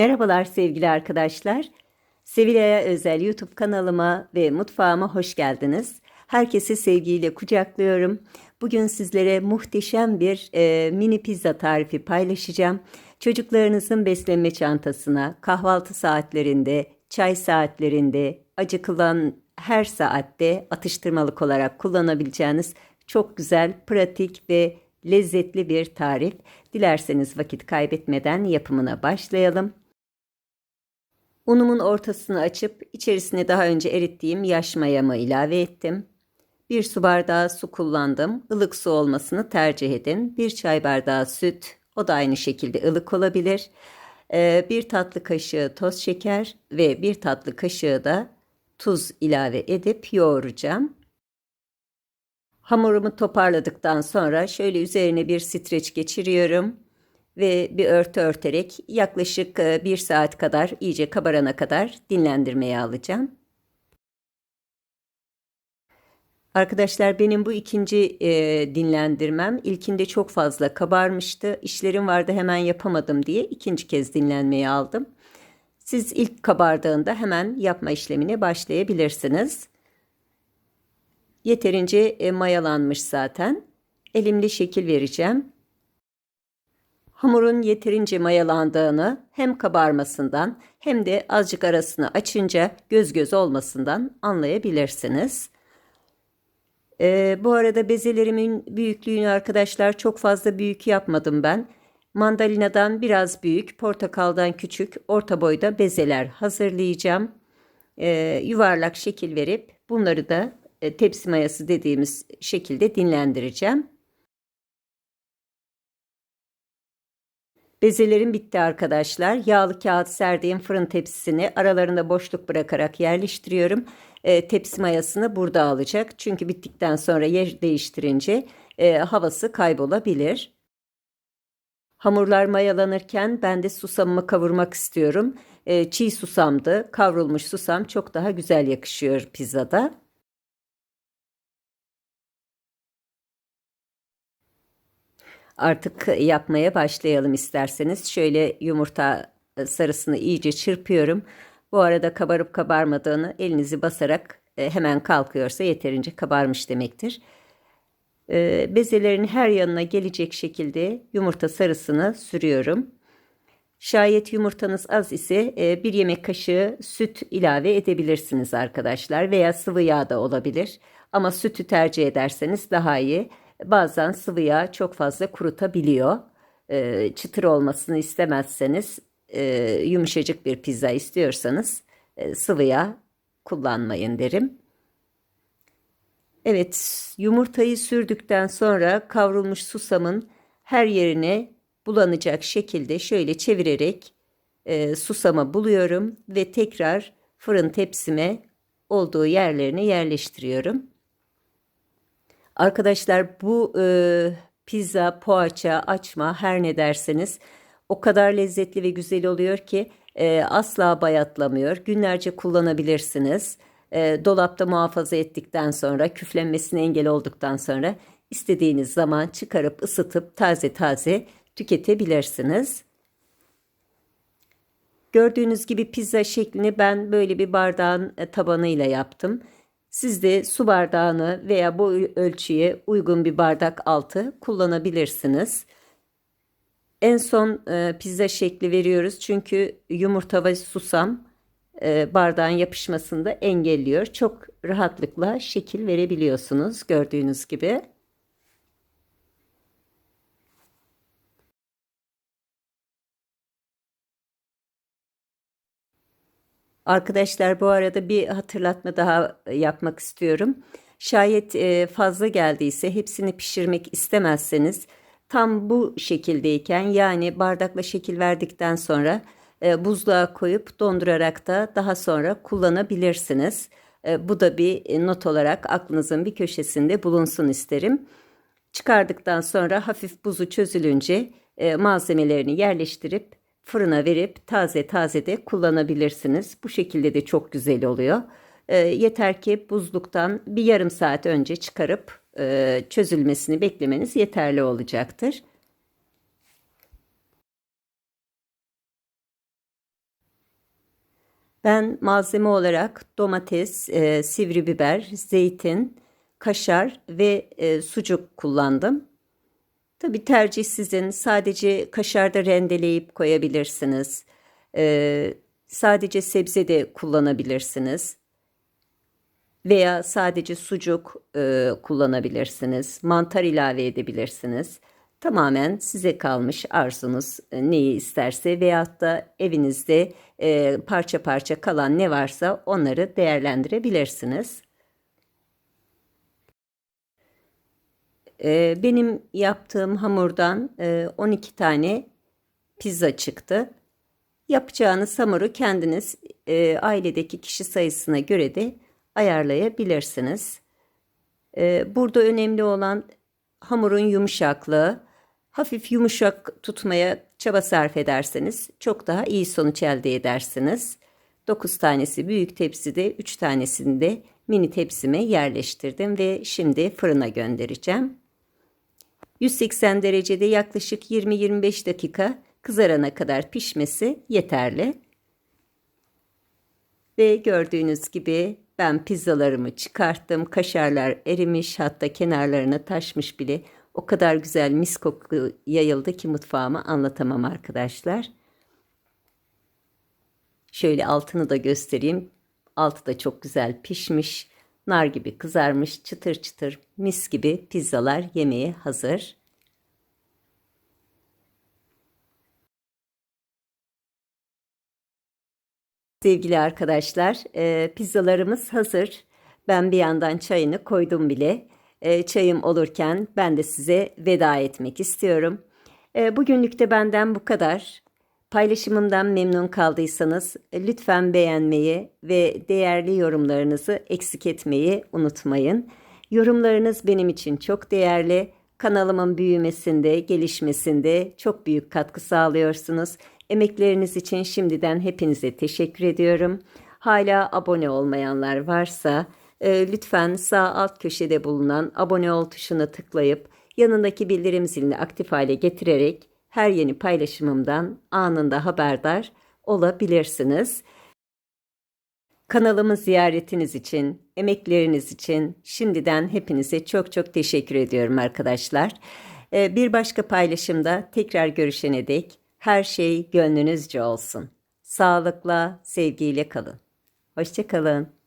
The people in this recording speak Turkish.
Merhabalar sevgili arkadaşlar. Sevilay'a özel YouTube kanalıma ve mutfağıma hoş geldiniz. Herkesi sevgiyle kucaklıyorum. Bugün sizlere muhteşem bir e, mini pizza tarifi paylaşacağım. Çocuklarınızın beslenme çantasına, kahvaltı saatlerinde, çay saatlerinde, acıkılan her saatte atıştırmalık olarak kullanabileceğiniz çok güzel, pratik ve lezzetli bir tarif. Dilerseniz vakit kaybetmeden yapımına başlayalım. Unumun ortasını açıp içerisine daha önce erittiğim yaş mayamı ilave ettim. Bir su bardağı su kullandım. Ilık su olmasını tercih edin. Bir çay bardağı süt, o da aynı şekilde ılık olabilir. Ee, bir tatlı kaşığı toz şeker ve bir tatlı kaşığı da tuz ilave edip yoğuracağım. Hamurumu toparladıktan sonra şöyle üzerine bir streç geçiriyorum ve bir örtü örterek yaklaşık e, bir saat kadar iyice kabarana kadar dinlendirmeye alacağım. Arkadaşlar benim bu ikinci e, dinlendirmem ilkinde çok fazla kabarmıştı. İşlerim vardı hemen yapamadım diye ikinci kez dinlenmeye aldım. Siz ilk kabardığında hemen yapma işlemine başlayabilirsiniz. Yeterince e, mayalanmış zaten. Elimle şekil vereceğim. Hamurun yeterince mayalandığını hem kabarmasından hem de azıcık arasını açınca göz göz olmasından anlayabilirsiniz. Ee, bu arada bezelerimin büyüklüğünü arkadaşlar çok fazla büyük yapmadım ben. Mandalinadan biraz büyük, portakaldan küçük, orta boyda bezeler hazırlayacağım. Ee, yuvarlak şekil verip bunları da e, tepsi mayası dediğimiz şekilde dinlendireceğim. Bezelerim bitti arkadaşlar. Yağlı kağıt serdiğim fırın tepsisini aralarında boşluk bırakarak yerleştiriyorum. E, tepsi mayasını burada alacak. Çünkü bittikten sonra yer değiştirince e, havası kaybolabilir. Hamurlar mayalanırken ben de susamımı kavurmak istiyorum. E, çiğ susamdı. Kavrulmuş susam çok daha güzel yakışıyor pizzada. Artık yapmaya başlayalım isterseniz. Şöyle yumurta e, sarısını iyice çırpıyorum. Bu arada kabarıp kabarmadığını elinizi basarak e, hemen kalkıyorsa yeterince kabarmış demektir. E, bezelerin her yanına gelecek şekilde yumurta sarısını sürüyorum. Şayet yumurtanız az ise bir yemek kaşığı süt ilave edebilirsiniz arkadaşlar veya sıvı yağ da olabilir. Ama sütü tercih ederseniz daha iyi. Bazen sıvı yağ çok fazla kurutabiliyor. E, çıtır olmasını istemezseniz e, yumuşacık bir pizza istiyorsanız e, sıvı yağ kullanmayın derim. Evet yumurtayı sürdükten sonra kavrulmuş susamın her yerine bulanacak şekilde şöyle çevirerek e, susama buluyorum ve tekrar fırın tepsime olduğu yerlerine yerleştiriyorum. Arkadaşlar bu e, pizza, poğaça, açma her ne derseniz o kadar lezzetli ve güzel oluyor ki e, asla bayatlamıyor. Günlerce kullanabilirsiniz. E, dolapta muhafaza ettikten sonra küflenmesine engel olduktan sonra istediğiniz zaman çıkarıp ısıtıp taze taze tüketebilirsiniz. Gördüğünüz gibi pizza şeklini ben böyle bir bardağın e, tabanıyla yaptım. Siz de su bardağını veya bu ölçüye uygun bir bardak altı kullanabilirsiniz. En son e, pizza şekli veriyoruz çünkü yumurta ve susam e, bardağın yapışmasını da engelliyor. Çok rahatlıkla şekil verebiliyorsunuz gördüğünüz gibi. Arkadaşlar bu arada bir hatırlatma daha yapmak istiyorum. Şayet e, fazla geldiyse hepsini pişirmek istemezseniz tam bu şekildeyken yani bardakla şekil verdikten sonra e, buzluğa koyup dondurarak da daha sonra kullanabilirsiniz. E, bu da bir not olarak aklınızın bir köşesinde bulunsun isterim. Çıkardıktan sonra hafif buzu çözülünce malzemelerini yerleştirip fırına verip taze taze de kullanabilirsiniz. Bu şekilde de çok güzel oluyor. E, yeter ki buzluktan bir yarım saat önce çıkarıp e, çözülmesini beklemeniz yeterli olacaktır. Ben malzeme olarak domates, e, sivri biber, zeytin, kaşar ve e, sucuk kullandım. Tabii tercih sizin. Sadece kaşarda rendeleyip koyabilirsiniz. E, sadece sebze de kullanabilirsiniz. Veya sadece sucuk e, kullanabilirsiniz. Mantar ilave edebilirsiniz. Tamamen size kalmış arzunuz e, neyi isterse veyahut da evinizde e, parça parça kalan ne varsa onları değerlendirebilirsiniz. E, benim yaptığım hamurdan e, 12 tane pizza çıktı. Yapacağınız hamuru kendiniz e, ailedeki kişi sayısına göre de ayarlayabilirsiniz. E, burada önemli olan hamurun yumuşaklığı. Hafif yumuşak tutmaya çaba sarf ederseniz çok daha iyi sonuç elde edersiniz. 9 tanesi büyük tepside, 3 tanesini de mini tepsime yerleştirdim ve şimdi fırına göndereceğim. 180 derecede yaklaşık 20-25 dakika kızarana kadar pişmesi yeterli. Ve gördüğünüz gibi ben pizzalarımı çıkarttım. Kaşarlar erimiş hatta kenarlarına taşmış bile. O kadar güzel mis koku yayıldı ki mutfağıma anlatamam arkadaşlar. Şöyle altını da göstereyim. Altı da çok güzel pişmiş. Nar gibi kızarmış, çıtır çıtır, mis gibi pizzalar yemeğe hazır. Sevgili arkadaşlar, e, pizzalarımız hazır. Ben bir yandan çayını koydum bile. E, çayım olurken ben de size veda etmek istiyorum. E, bugünlük de benden bu kadar. Paylaşımımdan memnun kaldıysanız e, lütfen beğenmeyi ve değerli yorumlarınızı eksik etmeyi unutmayın. Yorumlarınız benim için çok değerli. Kanalımın büyümesinde, gelişmesinde çok büyük katkı sağlıyorsunuz. Emekleriniz için şimdiden hepinize teşekkür ediyorum. Hala abone olmayanlar varsa e, lütfen sağ alt köşede bulunan abone ol tuşuna tıklayıp yanındaki bildirim zilini aktif hale getirerek her yeni paylaşımımdan anında haberdar olabilirsiniz. Kanalımı ziyaretiniz için, emekleriniz için şimdiden hepinize çok çok teşekkür ediyorum arkadaşlar. E, bir başka paylaşımda tekrar görüşene dek her şey gönlünüzce olsun. Sağlıkla, sevgiyle kalın. Hoşçakalın.